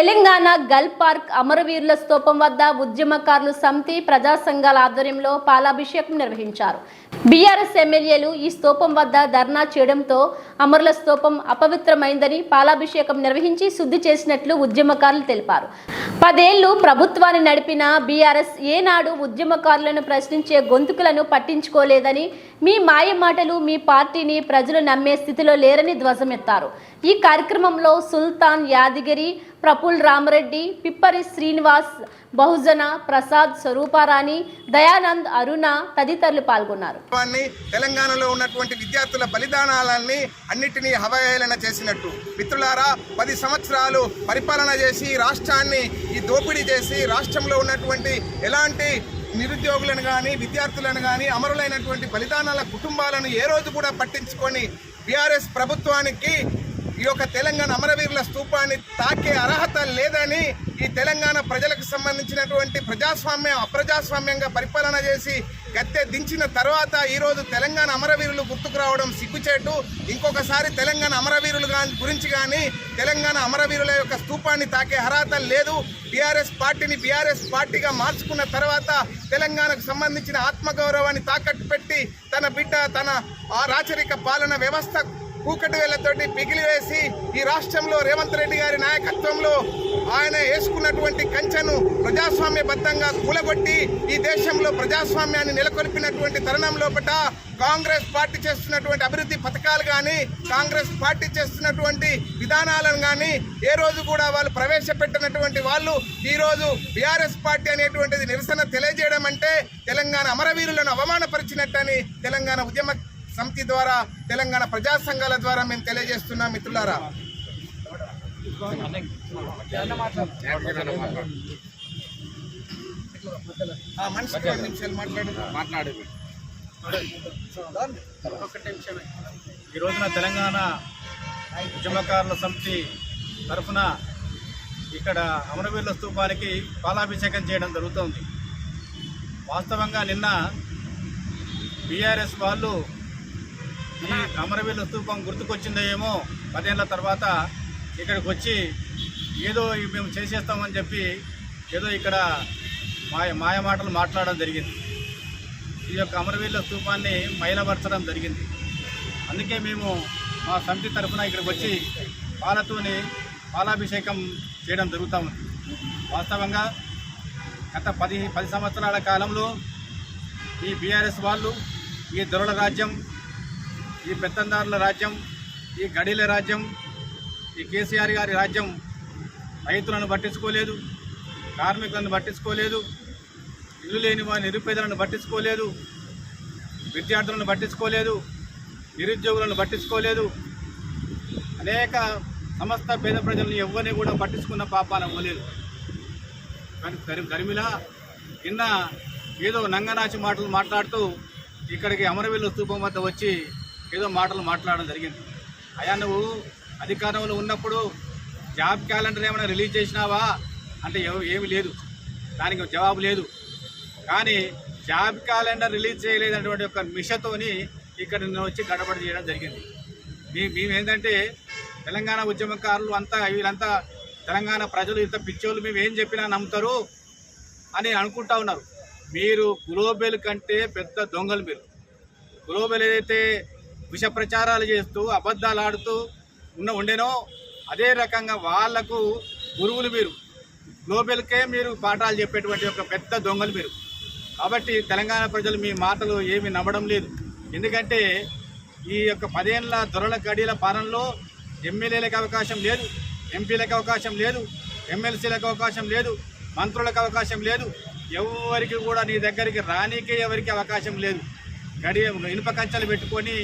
తెలంగాణ గల్ పార్క్ అమరవీరుల స్తూపం వద్ద ఉద్యమకారులు సమితి ప్రజా సంఘాల ఆధ్వర్యంలో పాలాభిషేకం నిర్వహించారు. బీఆర్ఎస్ ఎమ్మెల్యేలు ఈ స్తూపం వద్ద ధర్నా చేయడంతో అమరుల స్తూపం అపవిత్రమైందని పాలాభిషేకం నిర్వహించి శుద్ధి చేసినట్లు ఉద్యమకారులు తెలిపారు. పదేళ్ళు ప్రభుత్వాన్ని నడిపిన బీఆర్ఎస్ ఏనాడు ఉద్యమకారులను ప్రశ్నించే గొంతుకులను పట్టించుకోలేదని మీ మాయ మాటలు మీ పార్టీని ప్రజలు నమ్మే స్థితిలో లేరని ధ్వజమెత్తారు. ఈ కార్యక్రమంలో సుల్తాన్ యాదగిరి రాహుల్ రామరెడ్డి పిప్పరి శ్రీనివాస్ బహుజన ప్రసాద్ స్వరూపారాణి దయానంద్ అరుణ తదితరులు పాల్గొన్నారు. తెలంగాణలో ఉన్నటువంటి విద్యార్థుల బలిదానాలన్నీ అన్నిటినీ అవహేళన చేసినట్టు. మిత్రులారా పది సంవత్సరాలు పరిపాలన చేసి రాష్ట్రాన్ని ఈ దోపిడీ చేసి రాష్ట్రంలో ఉన్నటువంటి ఎలాంటి నిరుద్యోగులను కానీ విద్యార్థులను కానీ అమరులైనటువంటి బలిదానాల కుటుంబాలను ఏ రోజు కూడా పట్టించుకొని బీఆర్ఎస్ ప్రభుత్వానికి ఈ యొక్క తెలంగాణ అమరవీరుల స్థూపాన్ని తాకే అర్హత లేదని ఈ తెలంగాణ ప్రజలకు సంబంధించినటువంటి ప్రజాస్వామ్యం అప్రజాస్వామ్యంగా పరిపాలన చేసి గత్తె దించిన తర్వాత ఈరోజు తెలంగాణ అమరవీరులు గుర్తుకు రావడం సిగ్గుచేటు. ఇంకొకసారి తెలంగాణ అమరవీరులు గురించి కానీ తెలంగాణ అమరవీరుల యొక్క స్థూపాన్ని తాకే అర్హత లేదు. బీఆర్ఎస్ పార్టీని బీఆర్ఎస్ పార్టీగా మార్చుకున్న తర్వాత తెలంగాణకు సంబంధించిన ఆత్మగౌరవాన్ని తాకట్టు పెట్టి తన బిడ్డ తన ఆ రాచరిక పాలన వ్యవస్థ కూకటి వేళ్ళతోటి పిగిలివేసి ఈ రాష్ట్రంలో రేవంత్ రెడ్డి గారి నాయకత్వంలో ఆయన వేసుకున్నటువంటి కంచెను ప్రజాస్వామ్యబద్ధంగా కూలగొట్టి ఈ దేశంలో ప్రజాస్వామ్యాన్ని నెలకొల్పినటువంటి తరుణం లోపట కాంగ్రెస్ పార్టీ చేస్తున్నటువంటి అభివృద్ధి పథకాలు కానీ కాంగ్రెస్ పార్టీ చేస్తున్నటువంటి విధానాలను కానీ ఏ రోజు కూడా వాళ్ళు ప్రవేశపెట్టినటువంటి వాళ్ళు ఈరోజు బీఆర్ఎస్ పార్టీ అనేటువంటిది నిరసన తెలియజేయడం అంటే తెలంగాణ అమరవీరులను అవమానపరిచినట్టని తెలంగాణ ఉద్యమ సమితి ద్వారా తెలంగాణ ప్రజా సంఘాల ద్వారా మేము తెలియజేస్తున్నాం మిత్రులారా. ఆ, మనిషికి రెండు నిమిషాలు మాట్లాడు. మాట్లాడు. ఈ రోజున తెలంగాణ ఉద్యమకారుల సమితి తరఫున ఇక్కడ అమరవీరుల స్తూపానికి పాలాభిషేకం చేయడం జరుగుతోంది. వాస్తవంగా నిన్న బీఆర్ఎస్ వాళ్ళు ఈ అమరవీరుల స్థూపం గుర్తుకొచ్చిందో ఏమో పదేళ్ళ తర్వాత ఇక్కడికి వచ్చి ఏదో మేము చేసేస్తామని చెప్పి ఏదో ఇక్కడ మాయ మాయ మాటలు మాట్లాడడం జరిగింది. ఈ యొక్క అమరవీరుల స్థూపాన్ని మైలపరచడం జరిగింది. అందుకే మేము మా సమితి తరఫున ఇక్కడికి వచ్చి పాలతోని పాలాభిషేకం చేయడం జరుగుతూ ఉంది. వాస్తవంగా గత పది పది సంవత్సరాల కాలంలో ఈ బీఆర్ఎస్ వాళ్ళు ఈ దొరల రాజ్యం ఈ పెత్తందారుల రాజ్యం ఈ గడీల రాజ్యం ఈ కేసీఆర్ గారి రాజ్యం రైతులను పట్టించుకోలేదు కార్మికులను పట్టించుకోలేదు ఇల్లు లేని వారి నిరుపేదలను పట్టించుకోలేదు విద్యార్థులను పట్టించుకోలేదు నిరుద్యోగులను పట్టించుకోలేదు. అనేక సమస్త పేద ప్రజలను ఎవరిని కూడా పట్టించుకున్న పాపాన అవ్వలేదు. కానీ గరి గరిమిలా నిన్న ఏదో నంగనాచి మాటలు మాట్లాడుతూ ఇక్కడికి అమరవీరుల స్తూపం వద్ద వచ్చి ఏదో మాటలు మాట్లాడడం జరిగింది. అయా నువ్వు అధికారంలో ఉన్నప్పుడు జాబ్ క్యాలెండర్ ఏమైనా రిలీజ్ చేసినావా? అంటే ఎవ- ఏమీ లేదు. దానికి జవాబు లేదు. కానీ జాబ్ క్యాలెండర్ రిలీజ్ చేయలేదన్నటువంటి ఒక మిషతోని ఇక్కడ నిన్న వచ్చి గడబడి చేయడం జరిగింది. మీ మేమేంటంటే తెలంగాణ ఉద్యమకారులు అంతా వీళ్ళంతా తెలంగాణ ప్రజలు ఇంత పిచ్చోళ్ళు మేము ఏం చెప్పినా నమ్ముతారు అని అనుకుంటా ఉన్నారు. మీరు గ్లోబల్ కంటే పెద్ద దొంగలు మీరు. గ్లోబల్ ఏదైతే విష ప్రచారాలు చేస్తూ అబద్ధాలు ఆడుతూ ఉన్న ఉండేనో అదే రకంగా వాళ్ళకు గురువులు మీరు గ్లోబల్కే మీరు పాఠాలు చెప్పేటువంటి ఒక పెద్ద దొంగలు మీరు. కాబట్టి తెలంగాణ ప్రజలు మీ మాటలు ఏమి నమ్మడం లేదు. ఎందుకంటే ఈ యొక్క పదేళ్ళ దొరల గడియల పాలనలో ఎమ్మెల్యేలకు అవకాశం లేదు ఎంపీలకు అవకాశం లేదు ఎమ్మెల్సీలకు అవకాశం లేదు మంత్రులకు అవకాశం లేదు. ఎవరికి కూడా నీ దగ్గరికి రానీకే ఎవరికి అవకాశం లేదు. గడియ ఇనుప కంచెలు పెట్టుకొని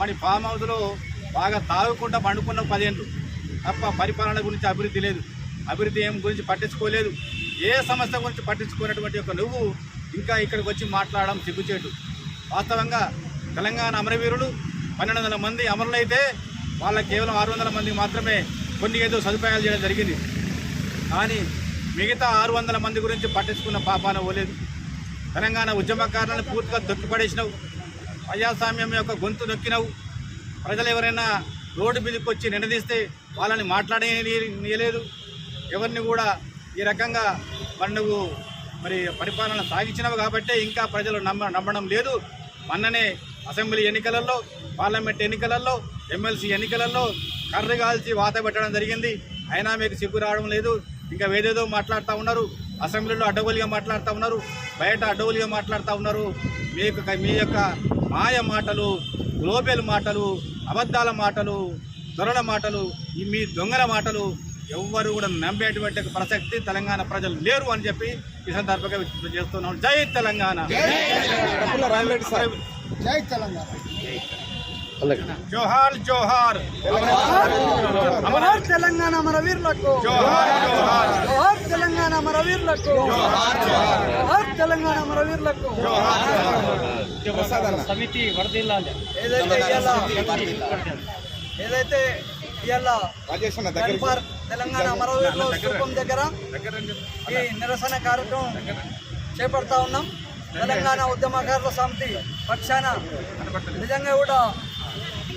మరి ఫామ్ హౌస్లో బాగా తాగుకుంటా పండుకున్న పదేళ్ళు తప్ప పరిపాలన గురించి అభివృద్ధి లేదు. అభివృద్ధి ఏం గురించి పట్టించుకోలేదు. ఏ సమస్య గురించి పట్టించుకున్నటువంటి ఒక నువ్వు ఇంకా ఇక్కడికి వచ్చి మాట్లాడడం సిగ్గుచేటు. వాస్తవంగా తెలంగాణ అమరవీరులు పన్నెండు వందల మంది అమరులైతే వాళ్ళకి కేవలం ఆరు వందల మంది మాత్రమే కొన్ని ఏదో సదుపాయాలు చేయడం జరిగింది. కానీ మిగతా ఆరు వందల మంది గురించి పట్టించుకున్న పాపాన పోలేదు. తెలంగాణ ఉద్యమకారులను పూర్తిగా తొక్కిపడేసినావు. ప్రజాస్వామ్యం యొక్క గొంతు నొక్కినవు. ప్రజలు ఎవరైనా రోడ్డు మీదకి వచ్చి నిలదీస్తే వాళ్ళని మాట్లాడనీయలేదు. ఎవరిని కూడా ఈ రకంగా మరి నువ్వు మరి పరిపాలన సాగించినవి కాబట్టే ఇంకా ప్రజలు నమ్మ నమ్మడం లేదు. మొన్ననే అసెంబ్లీ ఎన్నికలలో పార్లమెంట్ ఎన్నికలలో ఎమ్మెల్సీ ఎన్నికలలో కర్ర కాల్చి వాత పెట్టడం జరిగింది. అయినా మీకు సిగ్గు రావడం లేదు. ఇంకా వేరేదో మాట్లాడుతూ ఉన్నారు. అసెంబ్లీలో అడ్డగోలుగా మాట్లాడుతూ ఉన్నారు. బయట అడ్డగోలుగా మాట్లాడుతూ ఉన్నారు. మీ యొక్క మీ యొక్క మాయ మాటలు గ్లోబల్ మాటలు అబద్ధాల మాటలు దొరల మాటలు ఈ మీ దొంగల మాటలు ఎవ్వరు కూడా నమ్మేటువంటి ప్రసక్తి తెలంగాణ ప్రజలు లేరు అని చెప్పి ఈ సందర్భంగా విజ్ఞప్తి చేస్తున్నాం. జై తెలంగాణ. జై తెలంగాణ. జోహార్ జోహార్. జోహార్ తెలంగాణ మన వీరులకు జోహార్ జోహార్. జోహార్ తెలంగాణ మన వీరులకు జోహార్. తెలంగాణ మన వీరులకు సమితి వరదిల్లాలి ఏదైతే ఇవాళ తెలంగాణ అమరవీరుల స్థూపం దగ్గర ఈ నిరసన కార్యక్రమం చేపడతా ఉన్నాం. తెలంగాణ ఉద్యమకారుల సమితి పక్షాన నిజంగా కూడా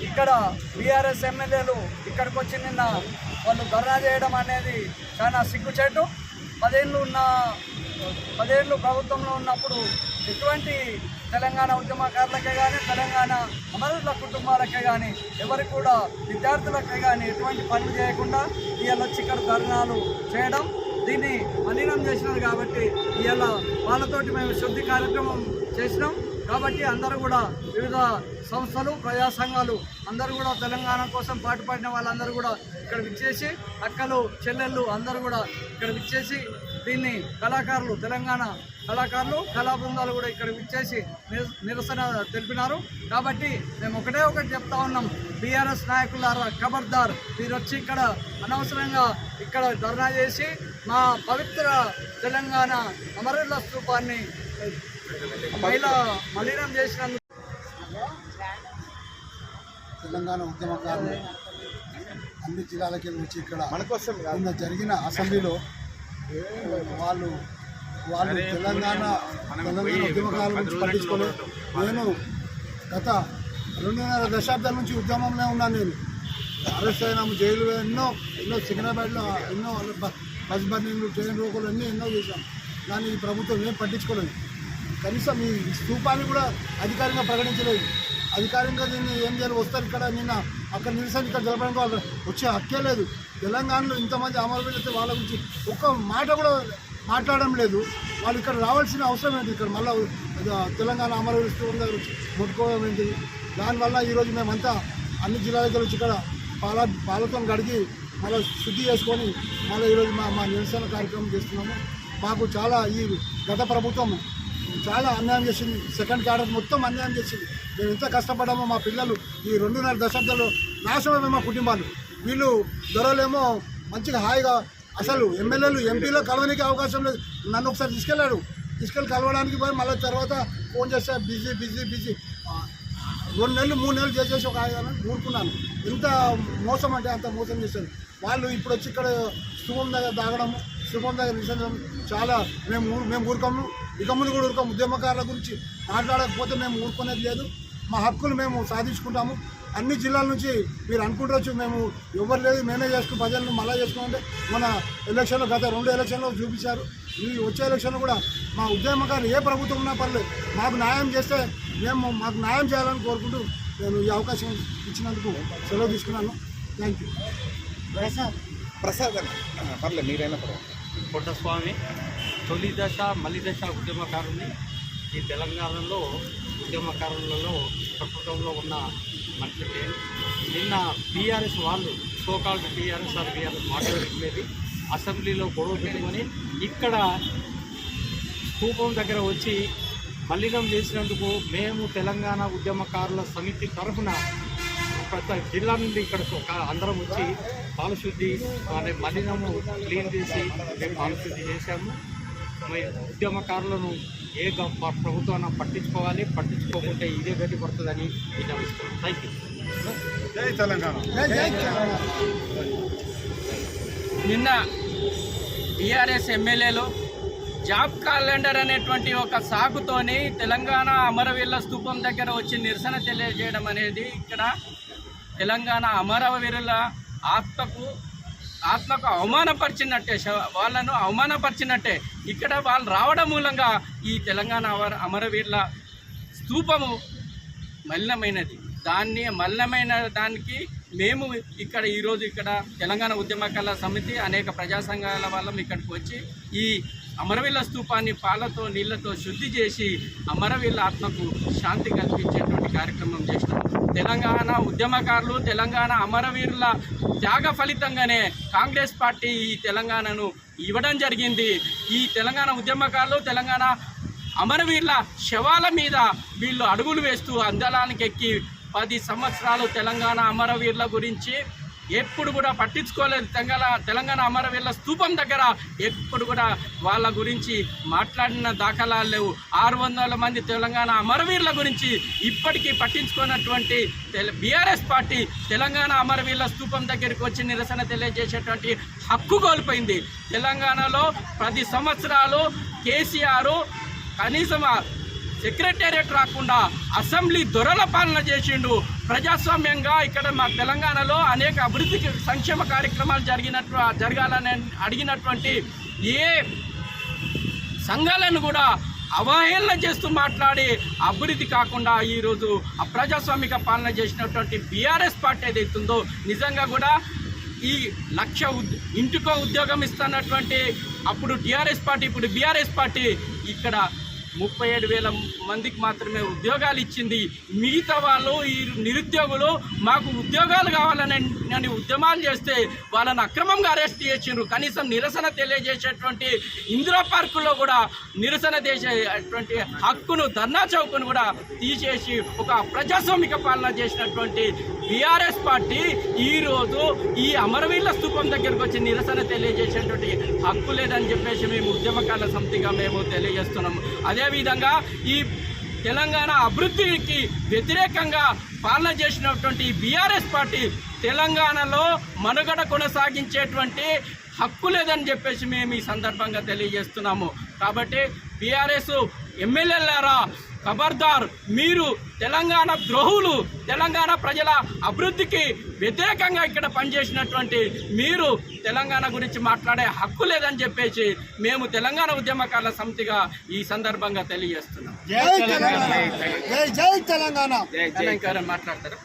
ఇక్కడ బీఆర్ఎస్ ఎమ్మెల్యేలు ఇక్కడికి వచ్చి నిన్న వాళ్ళు ధర్నా చేయడం అనేది చాలా సిగ్గుచేటు. పదేళ్ళు ఉన్న పదేళ్ళు ప్రభుత్వంలో ఉన్నప్పుడు ఎటువంటి తెలంగాణ ఉద్యమకారులకే కానీ తెలంగాణ అమరుల కుటుంబాలకే కానీ ఎవరికి కూడా విద్యార్థులకే కానీ ఎటువంటి పనులు చేయకుండా ఇవాళ వచ్చి ఇక్కడ ధర్నాలు చేయడం దీన్ని మలినం చేసినారు కాబట్టి ఇవాళ వాళ్ళతోటి మేము శుద్ధి కార్యక్రమం చేసినాం. కాబట్టి అందరూ కూడా వివిధ సంస్థలు ప్రజా సంఘాలు అందరూ కూడా తెలంగాణ కోసం పాటుపడిన వాళ్ళందరూ కూడా ఇక్కడ విచ్చేసి అక్కలు చెల్లెళ్ళు అందరూ కూడా ఇక్కడ విచ్చేసి దీన్ని కళాకారులు తెలంగాణ కళాకారులు కళా బృందాలు కూడా ఇక్కడ విచ్చేసి నిర- నిరసన తెలిపినారు. కాబట్టి మేము ఒకటే ఒకటి చెప్తా ఉన్నాం. బీఆర్ఎస్ నాయకులారా ఖబర్దార్ మీరు వచ్చి ఇక్కడ అనవసరంగా ఇక్కడ ధర్నా చేసి మా పవిత్ర తెలంగాణ అమరుల స్థూపాన్ని మహిళ మలినం చేసినందుకు తెలంగాణ ఉద్యమకారులు అన్ని జిల్లాలకి వచ్చి ఇక్కడ జరిగిన అసెంబ్లీలో వాళ్ళు వాళ్ళు తెలంగాణ తెలంగాణ ఉద్యమకారుల గురించి పట్టించుకోలేదు నేను గత రెండున్నర దశాబ్దాల నుంచి ఉద్యమంలో ఉన్నాను నేను. అరెస్ట్ అయినాము జైలు ఎన్నో ఎన్నో సికింద్రాబాద్లో ఎన్నో బస్ బర్నింగ్లు ట్రైన్ రోగులు అన్నీ ఎన్నో చేశాం. కానీ ఈ ప్రభుత్వం ఏం పట్టించుకోలేదు. కనీసం ఈ స్తూపాన్ని కూడా అధికారికంగా ప్రకటించలేదు. అధికారికంగా దీన్ని ఏం చేయాలి? వస్తారు ఇక్కడ నిన్న అక్కడ నిరసన ఇక్కడ జరపడానికి వాళ్ళు వచ్చే హక్కే లేదు. తెలంగాణలో ఇంతమంది అమరవీరులైతే వాళ్ళ గురించి ఒక్క మాట కూడా మాట్లాడడం లేదు. వాళ్ళు ఇక్కడ రావాల్సిన అవసరం ఏంటి? ఇక్కడ మళ్ళీ తెలంగాణ అమరవీరు స్తూపం దగ్గర ముట్టుకోవడం ఏంటి? దానివల్ల ఈరోజు మేమంతా అన్ని జిల్లాల దగ్గర వచ్చి ఇక్కడ పాల పాలతో గడిగి మళ్ళీ శుద్ధి చేసుకొని మళ్ళీ ఈరోజు మా మా నిరసన కార్యక్రమం చేస్తున్నాము. మాకు చాలా ఈ గత ప్రభుత్వం చాలా అన్యాయం చేసింది. సెకండ్ క్యాడర్ మొత్తం అన్యాయం చేసింది. మేము ఎంత కష్టపడ్డామో మా పిల్లలు ఈ రెండున్నర దశాబ్దాలు నాశనమే మా కుటుంబాలు. వీళ్ళు దొరలేమో మంచిగా హాయిగా అసలు ఎమ్మెల్యేలు ఎంపీలో కలవడానికి అవకాశం లేదు. నన్ను ఒకసారి తీసుకెళ్ళాడు. తీసుకెళ్ళి కలవడానికి పోయి మళ్ళీ తర్వాత ఫోన్ చేస్తే బిజీ బిజీ బిజీ. రెండు నెలలు మూడు నెలలు చేసేసి ఒక ఆయన ఊరుకున్నాను. ఎంత మోసం అంటే అంత మోసం చేశారు. వాళ్ళు ఇప్పుడు వచ్చి ఇక్కడ శుభం దగ్గర తాగడం శుభం దగ్గర నిలిచడం చాలా మేము మేము ఊరుకోము. ఇక ముందు కూడా ఊరుకోము ఉద్యమకారుల గురించి మాట్లాడకపోతే మేము ఊరుకునేది లేదు. మా హక్కులు మేము సాధించుకుంటాము. అన్ని జిల్లాల నుంచి మీరు అనుకుంటవచ్చు మేము ఎవరు లేదు. మేమే చేసుకుని ప్రజలను మళ్ళా చేసుకుంటే మన ఎలక్షన్లో గత రెండు ఎలక్షన్లో చూపించారు. ఈ వచ్చే ఎలక్షన్లో కూడా మా ఉద్యమకారులు ఏ ప్రభుత్వం ఉన్నా పర్లేదు. మాకు న్యాయం చేస్తే మేము మాకు న్యాయం చేయాలని కోరుకుంటూ నేను ఈ అవకాశం ఇచ్చినందుకు సెలవు తీసుకున్నాను. Thank you Prasad. అన్న. ఆ, పర్లేదు మీరైనా పర్వాలేదు పుట్టస్వామి. తొలి దశ మలి దశ ఉద్యమకారుని ఈ తెలంగాణలో ఉద్యమకారులలో ప్రస్తుతంలో ఉన్న మనిషి నిన్న బీఆర్ఎస్ వాళ్ళు సోకాల్డ్ టీఆర్ఎస్ ఆర్ బీఆర్ఎస్ మాట్లాడుకునేది అసెంబ్లీలో గొడవ పెట్టుకొని ఇక్కడ స్థూపం దగ్గర వచ్చి మలినం చేసినందుకు మేము తెలంగాణ ఉద్యమకారుల సమితి తరఫున ప్రతి జిల్లా నుండి ఇక్కడ ఒక అందరం వచ్చి పాలశుద్ధి అనే మలినము క్లీన్ చేసి మేము పాలశుద్ధి చేశాము. ఉద్యమకారులను ఏ ప్రభుత్వాన్ని పట్టించుకోవాలి పట్టించుకోకుంటే ఇదే గతి పడుతుందని థ్యాంక్ యూ జై తెలంగాణ. జై జై తెలంగాణ. నిన్న టీఆర్ఎస్ ఎమ్మెల్యేలు జాబ్ క్యాలెండర్ అనేటువంటి ఒక సాగుతోని తెలంగాణ అమరవీరుల స్థూపం దగ్గర వచ్చి నిరసన తెలియజేయడం అనేది ఇక్కడ తెలంగాణ అమరవీరుల ఆత్మకు ఆత్మకు అవమానపరిచినట్టే వాళ్ళను అవమానపరిచినట్టే ఇక్కడ వాళ్ళు రావడం మూలంగా ఈ తెలంగాణ అమర అమరవీరుల స్థూపము మలినమైనది. దాన్ని మలినమైన దానికి మేము ఇక్కడ ఈరోజు ఇక్కడ తెలంగాణ ఉద్యమకాల సమితి అనేక ప్రజా సంఘాల వాళ్ళం ఇక్కడికి వచ్చి ఈ అమరవీళ్ళ స్థూపాన్ని పాలతో నీళ్ళతో శుద్ధి చేసి అమరవీళ్ళ ఆత్మకు శాంతి కల్పించేటువంటి కార్యక్రమం చేసినాం తెలంగాణ ఉద్యమకారులు తెలంగాణ అమరవీరుల త్యాగ ఫలితంగానే కాంగ్రెస్ పార్టీ ఈ తెలంగాణను ఇవ్వడం జరిగింది. ఈ తెలంగాణ ఉద్యమకారులు తెలంగాణ అమరవీరుల శవాల మీద వీళ్ళు అడుగులు వేస్తూ అందలానికి ఎక్కి పది సంవత్సరాలు తెలంగాణ అమరవీరుల గురించి ఎప్పుడు కూడా పట్టించుకోలేదు తెలంగాణ తెలంగాణ అమరవీరుల స్తూపం దగ్గర ఎప్పుడు కూడా వాళ్ళ గురించి మాట్లాడిన దాఖలాలు లేవు. ఆరు వందల మంది తెలంగాణ అమరవీరుల గురించి ఇప్పటికీ పట్టించుకున్నటువంటి బీఆర్ఎస్ పార్టీ తెలంగాణ అమరవీరుల స్తూపం దగ్గరికి వచ్చి నిరసన తెలియజేసేటువంటి హక్కు కోల్పోయింది. తెలంగాణలో పది సంవత్సరాలు కేసీఆర్ కనీసం సెక్రటేరియట్ రాకుండా అసెంబ్లీ దొరల పాలన చేసిండు. ప్రజాస్వామ్యంగా ఇక్కడ మా తెలంగాణలో అనేక అభివృద్ధి సంక్షేమ కార్యక్రమాలు జరిగినట్టు జరగాలని అడిగినటువంటి ఏ సంఘాలను కూడా అవహేళన చేస్తూ మాట్లాడి అభివృద్ధి కాకుండా ఈరోజు అప్రజాస్వామిక పాలన చేసినటువంటి బీఆర్ఎస్ పార్టీ ఏదైతుందో నిజంగా కూడా ఈ లక్ష ఇంటికో ఉద్యోగం ఇస్తున్నటువంటి అప్పుడు టీఆర్ఎస్ పార్టీ ఇప్పుడు బీఆర్ఎస్ పార్టీ ఇక్కడ ముప్పై ఏడు వేల మందికి మాత్రమే ఉద్యోగాలు ఇచ్చింది. మిగతా వాళ్ళు ఈ నిరుద్యోగులు మాకు ఉద్యోగాలు కావాలని ఉద్యమాలు చేస్తే వాళ్ళని అక్రమంగా అరెస్ట్ చేసిండ్రు. కనీసం నిరసన తెలియజేసేటువంటి ఇందిరా పార్కులో కూడా నిరసన చేసేటువంటి హక్కును ధర్నా చౌక్ను కూడా తీసేసి ఒక ప్రజాస్వామిక పాలన చేసినటువంటి బీఆర్ఎస్ పార్టీ ఈరోజు ఈ అమరవీళ్ళ స్థూపం దగ్గరకు వచ్చి నిరసన తెలియజేసేటువంటి హక్కు లేదని చెప్పేసి మేము ఉద్యమకాల సమితిగా మేము తెలియజేస్తున్నాము అదే అదేవిధంగా ఈ తెలంగాణ అభివృద్ధికి వ్యతిరేకంగా పాలన చేసినటువంటి బీఆర్ఎస్ పార్టీ తెలంగాణలో మనుగడ కొనసాగించేటువంటి హక్కు లేదని చెప్పేసి మేము ఈ సందర్భంగా తెలియజేస్తున్నాము. కాబట్టి బీఆర్ఎస్ ఎమ్మెల్యేలారా ఖబర్దార్. మీరు తెలంగాణ ద్రోహులు తెలంగాణ ప్రజల అభివృద్ధికి వ్యతిరేకంగా ఇక్కడ పనిచేసినటువంటి మీరు తెలంగాణ గురించి మాట్లాడే హక్కు లేదని చెప్పేసి మేము తెలంగాణ ఉద్యమకారుల సమితిగా ఈ సందర్భంగా తెలియజేస్తున్నాం. జై తెలంగాణ. మాట్లాడతారా?